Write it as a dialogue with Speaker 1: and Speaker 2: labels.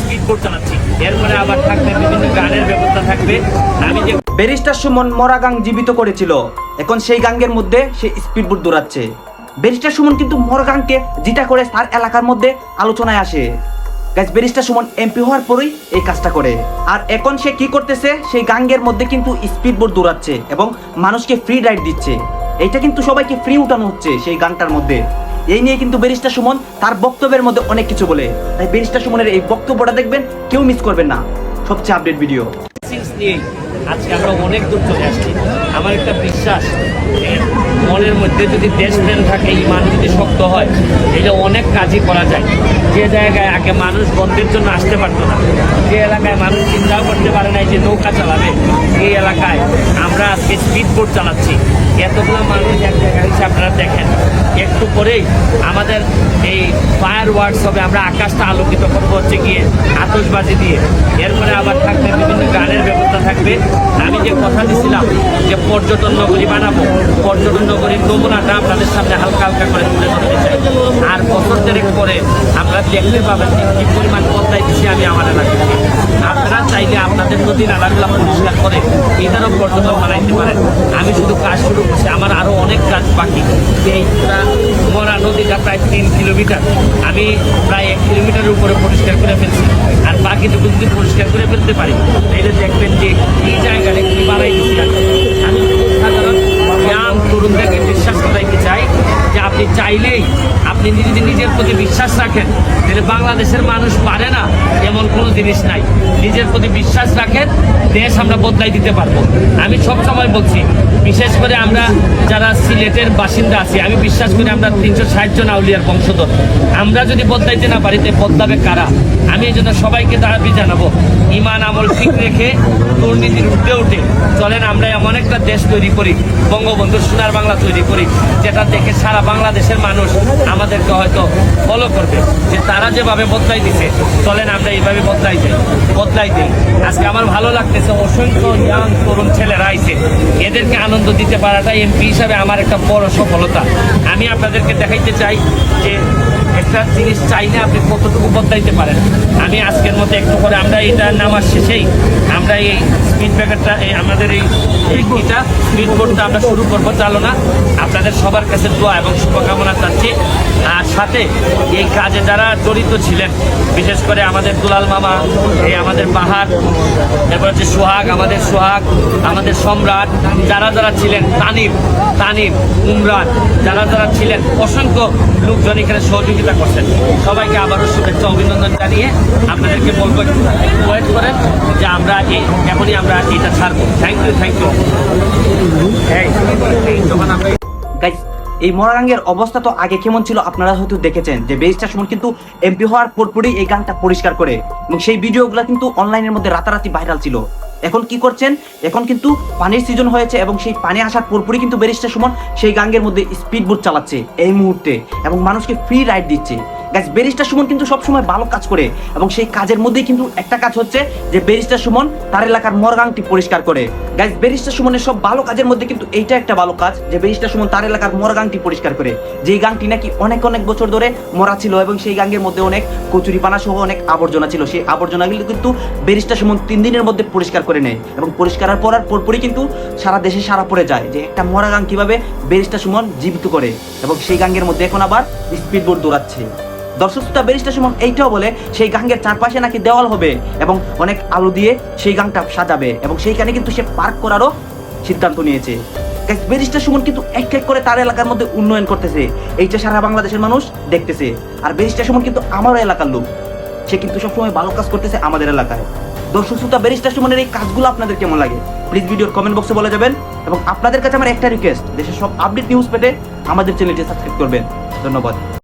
Speaker 1: Speed boat
Speaker 2: barrister Suman জীবিত করেছিল। এখন সেই গাঙ্গের মধ্যে সে স্পিডবোট দৌড়াচ্ছে। ব্যারিস্টার সুমন কিন্তু জিতা করে তার এলাকার মধ্যে আলোচনায় আসে। গাইজ ব্যারিস্টার সুমন এমপি হওয়ার পরেই এই কাজটা করে। আর এখন সে কি করতেছে? সেই গাঙ্গের মধ্যে কিন্তু স্পিডবোট দৌড়াচ্ছে এবং মানুষকে ফ্রি রাইড দিচ্ছে। এইটা কিন্তু সবাইকে ফ্রি উঠানো হচ্ছে সেই গানটার মধ্যে। এই নিয়ে কিন্তু ব্যারিস্টার সুমন তার বক্তব্যের মধ্যে অনেক কিছু বলে। তাই ব্যারিস্টার সুমনের এই বক্তব্যটা দেখবেন, কেউ মিস করবেন না। সবচেয়ে আপডেট ভিডিও
Speaker 1: আজকে আমরা অনেক দূর চলে আসছি। আমার একটা বিশ্বাস, মনের মধ্যে যদি দেশ দেশপ্রেম থাকে, ইমান যদি শক্ত হয়, এটা অনেক কাজই করা যায়। যে জায়গায় আগে মানুষ বন্ধের জন্য আসতে পারতো না, যে এলাকায় মানুষ চিন্তাও করতে পারে না যে নৌকা চালাবে। এই এলাকায় আমরা আজকে স্পিড বোট চালাচ্ছি। এতগুলো মানুষ এক জায়গায় এসে আপনারা দেখেন। একটু পরেই আমাদের এই ফায়ার ওয়ার্কস হবে, আমরা আকাশটা আলোকিত করব হচ্ছে গিয়ে আতশবাজি দিয়ে। এরপরে আবার থাকবে থাকবে। আমি যে কথা দিছিলাম যে পর্যটন নগরী বানাবো, পর্যটন নগরীর নমুনাটা আপনাদের সামনে হালকা হালকা করে তুলে বছর দেড়েক পরে আপনারা দেখতে পাবেন কি পরিমাণ বদলাই দিচ্ছি আমি আমার এলাকাকে আপনারা চাইলে আপনাদের নদী নালাগুলা পরিষ্কার করে এটারও পর্যটন বানাইতে পারেন। আমি শুধু কাজ শুরু করছি, আমার আরও অনেক কাজ বাকি। এই পুরা মরা নদীটা প্রায় তিন কিলোমিটার। আমি প্রায় এক কিলোমিটারের উপরে পরিষ্কার করে ফেলছি। আর বাকিটুকু যদি পরিষ্কার করে ফেলতে পারি, তাহলে দেখবেন যে এই জায়গাটা কি বানাই দিচ্ছি। চাইলেই আপনি যদি নিজের প্রতি বিশ্বাস রাখেন তাহলে বাংলাদেশের মানুষ পারে না। এমন কোনো জিনিস নাই। নিজের প্রতি বিশ্বাস রাখেন, দেশ আমরা বদলাই দিতে পারব। আমি সব সময় বলছি, বিশেষ করে আমরা যারা সিলেটের বাসিন্দা আছি, আমি বিশ্বাস করি আমরা তিনশো ষাট জন আউলিয়ার বংশধর। আমরা যদি বদলাইতে না পারি তাই বদলাবে কারা? আমি এই জন্য সবাইকে দাবি জানাব, ইমান, আমল ঠিক রেখে দুর্নীতির উঠে উঠে। চলেন, আমরা এমন একটা দেশ তৈরি করি বঙ্গবন্ধুর সোনার বাংলা তৈরি করি, যেটা দেখে সারা বাংলাদেশের মানুষ আমাদেরকে হয়তো ফলো করবে, যে তারা যেভাবে বদলাই দিছে। চলেন, আমরা এইভাবে বদলাই দিই বদলাই দিই আজকে আমার ভালো লাগতেছে, অসংখ্য ইয়াং তরুণ ছেলেরা আইছে। এদেরকে আনন্দ দিতে পারাটা এমপি হিসাবে আমার একটা বড় সফলতা। আমি আপনাদেরকে দেখাইতে চাই যে একটা জিনিস চাইলে আপনি কতটুকু বদলাইতে পারেন? আমি আজকের মতো একটু করে আমরা এটা নামার শেষেই আমরা এই স্পিড ব্রেকারটা এই আমাদের এই এইটা স্পিড বোর্ডটা আমরা শুরু করব। চালনা আপনাদের সবার কাছে দোয়া এবং শুভকামনা চাচ্ছি। আর সাথে এই কাজে যারা জড়িত ছিলেন, বিশেষ করে আমাদের দুলাল মামা, এই আমাদের পাহাড়, এরপর হচ্ছে সোহাগ, আমাদের সোহাগ, আমাদের সম্রাট, যারা যারা ছিলেন, তানিম তানিম, উমরান, যারা যারা ছিলেন, অসংখ্য লোকজন এখানে সহযোগিতা করছেন। সবাইকে আবারও শুভেচ্ছা, অভিনন্দন জানিয়ে আপনাদেরকে বলব একটু ওয়েট করেন যে আমরা এই এখনই আমরা এটা ছাড়বো। থ্যাংক ইউ থ্যাংক ইউ এই
Speaker 2: মরাঙ্গের অবস্থা তো আগে কেমন ছিল আপনারা হয়তো দেখেছেন যে বেরিস্টার সুমন কিন্তু এমপি হওয়ার পরপরই এই গানটা পরিষ্কার করে এবং সেই ভিডিওগুলো কিন্তু অনলাইনের মধ্যে রাতারাতি ভাইরাল ছিল। এখন কি করছেন? এখন কিন্তু পানির সিজন হয়েছে এবং সেই পানি আসার পরপরই কিন্তু ব্যারিস্টার সুমন সেই গাঙ্গের মধ্যে স্পিড বোট চালাচ্ছে এই মুহূর্তে এবং মানুষকে ফ্রি রাইড দিচ্ছে। গাইস বেরিস্টার সুমন কিন্তু সবসময় ভালো কাজ করে এবং সেই কাজের মধ্যেই কিন্তু একটা কাজ হচ্ছে যে বেরিস্টার সুমন তার এলাকার মরগাংটি পরিষ্কার করে। গাইস বেরিস্টার সুমনের সব ভালো কাজের মধ্যে কিন্তু এইটা একটা ভালো কাজ যে বেরিস্টার সুমন তার এলাকার মরগাংটি পরিষ্কার করে। যেই গাংটি নাকি অনেক অনেক বছর ধরে মরা ছিল এবং সেই গাঙ্গের মধ্যে অনেক কচুরিপানা সহ অনেক আবর্জনা ছিল। সেই আবর্জনাগুলো কিন্তু বেরিস্টার সুমন তিন দিনের মধ্যে পরিষ্কার করে নেয় এবং পরিষ্কার করার পরপরই কিন্তু সারা দেশে সারা পড়ে যায় যে একটা মরা গাং কীভাবে বেরিস্টার সুমন জীবিত করে। এবং সেই গাঙ্গের মধ্যে এখন আবার স্পিড বোট দৌড়াচ্ছে। দর্শক শ্রোতা ব্যারিস্টার সুমন এইটাও বলে সেই গাঙ্গের চারপাশে নাকি দেওয়াল হবে এবং অনেক আলো দিয়ে সেই গাংটা সাজাবে এবং সেইখানে কিন্তু সে পার্ক করারও সিদ্ধান্ত নিয়েছে। Guys, ব্যারিস্টার সুমন কিন্তু এক এক করে তার এলাকার মধ্যে উন্নয়ন করতেছে। এইটা সারা বাংলাদেশের মানুষ দেখতেছে। আর ব্যারিস্টার সুমন কিন্তু আমারও এলাকার লোক। সে কিন্তু সবসময় ভালো কাজ করতেছে আমাদের এলাকায়। দর্শক শ্রোতা ব্যারিস্টার সুমনের এই কাজগুলো আপনাদের কেমন লাগে? প্লিজ ভিডিওর কমেন্ট বক্সে বলে যাবেন এবং আপনাদের কাছে আমার একটা রিকোয়েস্ট দেশের সব আপডেট নিউজ পেতে আমাদের চ্যানেলটি সাবস্ক্রাইব করবেন। ধন্যবাদ।